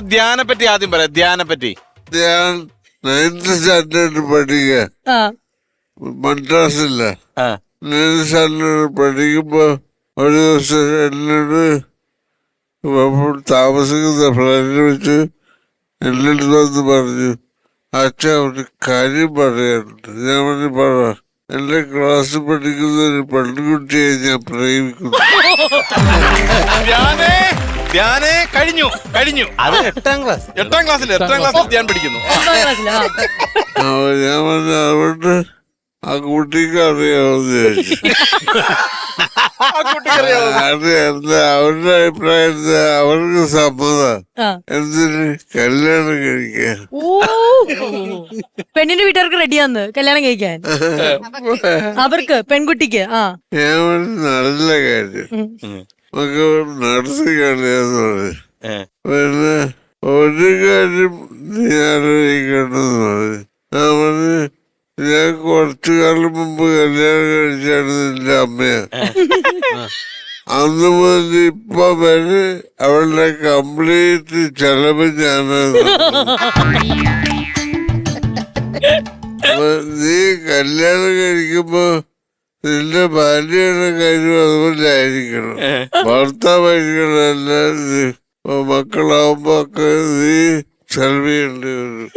ധ്യാനെ പറ്റി ആദ്യം പറയാം. ധ്യാനെ പറ്റി ഞാൻ നയൻത് സ്റ്റാൻഡേർഡ് പഠിക്കുക. ആ. മദ്രാസില്ല. ആ. നയൻത് സ്റ്റാൻഡേർഡ് പഠിക്കുമ്പോ ഒരു ദിവസം എന്നോട് അപ്പോൾ താമസിക്കുന്ന ഫ്ലാറ്റിൽ വെച്ച് എന്റെ അടുത്ത് വന്ന് പറഞ്ഞു അച്ഛ ഒരു കാര്യം പറയാനുണ്ട്. ഞാൻ പറഞ്ഞു പറ. എന്റെ ക്ലാസ്സിൽ പഠിക്കുന്ന ഒരു പെൺകുട്ടിയെ ഞാൻ പ്രേമിക്കുന്നു. ധ്യാനേ! ധ്യാനേ കഴിഞ്ഞു കഴിഞ്ഞു. അത് എട്ടാം ക്ലാസ് എട്ടാം ക്ലാസ്സിൽ എട്ടാം ക്ലാസ്സിൽ ധ്യാൻ പഠിക്കുന്നു. ഒമ്പതാം ക്ലാസ്സിലാ അപ്പൊ ഞാൻ പറഞ്ഞു അതുകൊണ്ട് ആ കുട്ടിക്ക് അറിയാമെന്ന് ചോദിച്ചു ആ കുട്ടിക്കറിയാവോ അറിയാം അവരുടെ അഭിപ്രായത്തിൽ അവർക്ക് സമ്മതം. ആ. എന്തിന്? കല്യാണം കഴിക്കാൻ. ഓ. പെണ്ണിന്റെ വീട്ടുകാർക്ക് റെഡിയാന്ന് കല്യാണം കഴിക്കാൻ. അവർക്ക് പെൺകുട്ടിക്ക് ആ. ഞാൻ നല്ല കാര്യം. ഉം. നമുക്ക് നടത്തി കളിയാന്ന് പറഞ്ഞു. പിന്നെ ഒരു കാര്യം നീ ആലോചിക്കണമെന്ന് പറഞ്ഞു ഞാൻ പറഞ്ഞു ഞാൻ കുറച്ചു കാലം മുമ്പ് കല്യാണം കഴിച്ചാണ് നിന്റെ അമ്മയെ. അന്ന് മുതൽ ഇപ്പൊ വരെ അവളുടെ കംപ്ലീറ്റ് ചെലവ് ഞാനാണ് നീ കല്യാണം കഴിക്കുമ്പോ നിന്റെ ഭാര്യയുടെ കാര്യം അതുപോലെ ആയിരിക്കണം ഭർത്താവായിരിക്കണം. മക്കളാവുമ്പോ ഒക്കെ നീ ചെലവേണ്ടി വരും.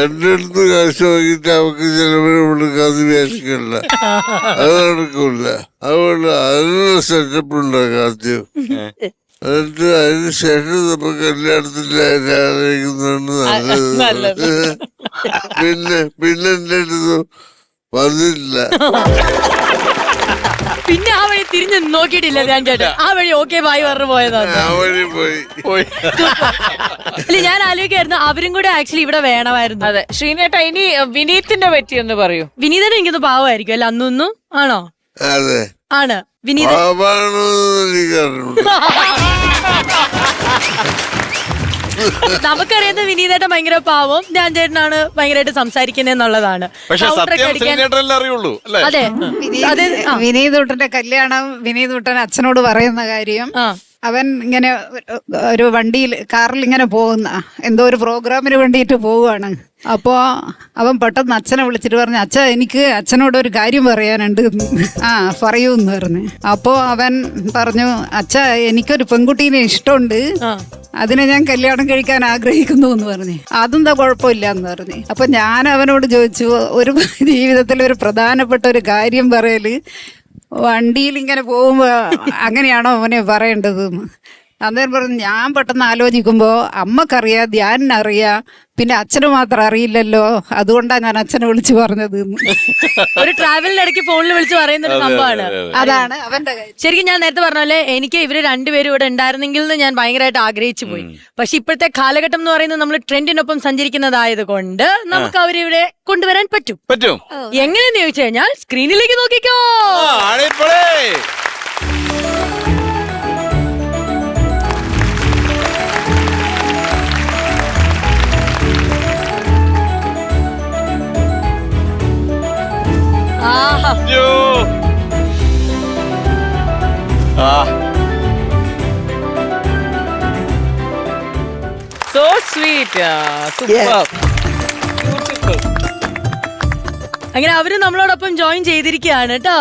എന്റെ അടുത്ത് കാശ് വാങ്ങിയിട്ട് അവക്ക് ചെലവിന് കൊടുക്കാതെ വിചാരിക്കില്ല അത് നടക്കൂല. അതുകൊണ്ട് അതിനുള്ള സെറ്റപ്പ് ഉണ്ടാക്കാം ആദ്യം എന്നിട്ട് അതിന് ശേഷം നമുക്ക് കല്യാണത്തിന്റെ ആരാധിക്കുന്നതാണ് നല്ലത്. പിന്നെ പിന്നെ എന്റെ അടുത്ത് വന്നില്ല പിന്നെ ആ വഴി തിരിഞ്ഞ് നോക്കിയിട്ടില്ല ഞാൻ ചേട്ടൻ. ആ വഴി ഓക്കെ ബായി പറഞ്ഞു പോയതാണ് ആ വഴി പോയി. പോയി. ഇല്ല ഞാൻ ആലോചിക്കായിരുന്നു അവരും കൂടെ ആക്ച്വലി ഇവിടെ വേണമായിരുന്നു. അതെ ശ്രീനേട്ട ഇനി വിനീതിന്റെ പറ്റി ഒന്ന് പറയൂ. വിനീതൻ എനിക്കൊന്ന് പാവമായിരിക്കും അല്ല? അന്നൊന്നും ആണോ? അതെ. ആണ്. വിനീതൻ പാപാണോ എനിക്കറിഞ്ഞു നമുക്കറിയുന്ന വിനീതേട്ടൻ ഭയങ്കര പാവം ഞാൻ ചേട്ടനാണ് ഭയങ്കരമായിട്ട് സംസാരിക്കുന്നത് എന്നുള്ളതാണ്. അറിയുള്ളൂ അല്ലേ? അതെ. അതെ ആ, വിനീതുട്ടന്റെ കല്യാണം വിനീതൂട്ടൻ അച്ഛനോട് പറയുന്ന കാര്യം അവൻ ഇങ്ങനെ ഒരു- ഒരു വണ്ടിയിൽ കാറിൽ ഇങ്ങനെ പോകുന്ന എന്തോ ഒരു പ്രോഗ്രാമിന് വേണ്ടിയിട്ട് പോവുകയാണ്. അപ്പോ അവൻ പെട്ടെന്ന് അച്ഛനെ വിളിച്ചിട്ട് പറഞ്ഞു അച്ഛ എനിക്ക് അച്ഛനോട് ഒരു കാര്യം പറയാനുണ്ട്. എന്ന്." ആ പറയൂ എന്ന് പറഞ്ഞു. അപ്പോ അവൻ പറഞ്ഞു അച്ഛ എനിക്കൊരു പെൺകുട്ടീനെ ഇഷ്ടമുണ്ട്. അതിനെ ഞാൻ കല്യാണം കഴിക്കാൻ ആഗ്രഹിക്കുന്നു എന്ന് പറഞ്ഞു. അതെന്താ കുഴപ്പമില്ല എന്ന് പറഞ്ഞു. അപ്പൊ ഞാൻ അവനോട് ചോദിച്ചു ഒരു ജീവിതത്തിൽ ഒരു പ്രധാനപ്പെട്ട ഒരു കാര്യം പറയൽ. വണ്ടിയിൽ ഇങ്ങനെ പോകുമ്പോ അങ്ങനെയാണോ അവനെ പറയേണ്ടത് അന്നേരം പറഞ്ഞു ഞാൻ പെട്ടെന്ന് ആലോചിക്കുമ്പോൾ അമ്മക്കറിയാം ധ്യാനിനറിയാം പിന്നെ അച്ഛന് മാത്രം അറിയില്ലല്ലോ. അതുകൊണ്ടാണ് ഞാൻ അച്ഛനെ വിളിച്ചു പറഞ്ഞത് ഒരു ട്രാവലിന്റെ ഇടയ്ക്ക് ഫോണിൽ വിളിച്ച് പറയുന്ന ഒരു സംഭവമാണ് അതാണ് അവന്റെ കാര്യം. ശരിക്കും ഞാൻ നേരത്തെ പറഞ്ഞ പോലെ എനിക്ക് ഇവർ രണ്ടുപേരും ഇവിടെ ഉണ്ടായിരുന്നെങ്കിൽ എന്ന് ഞാൻ ഭയങ്കരമായിട്ട് ആഗ്രഹിച്ചു പോയി. പക്ഷെ ഇപ്പോഴത്തെ കാലഘട്ടം എന്ന് പറയുന്നത് നമ്മൾ ട്രെൻഡിനൊപ്പം സഞ്ചരിക്കുന്നതായത് കൊണ്ട് നമുക്ക് അവരിവിടെ കൊണ്ടുവരാൻ പറ്റും. പറ്റും. എങ്ങനെയെന്ന് ചോദിച്ചു കഴിഞ്ഞാൽ സ്ക്രീനിലേക്ക് നോക്കിക്കോ. സോ സ്വീറ്റ് സൂപ്പർ അങ്ങനെ അവർ നമ്മളോടൊപ്പം ജോയിൻ ചെയ്തിരിക്കുകയാണ് കേട്ടോ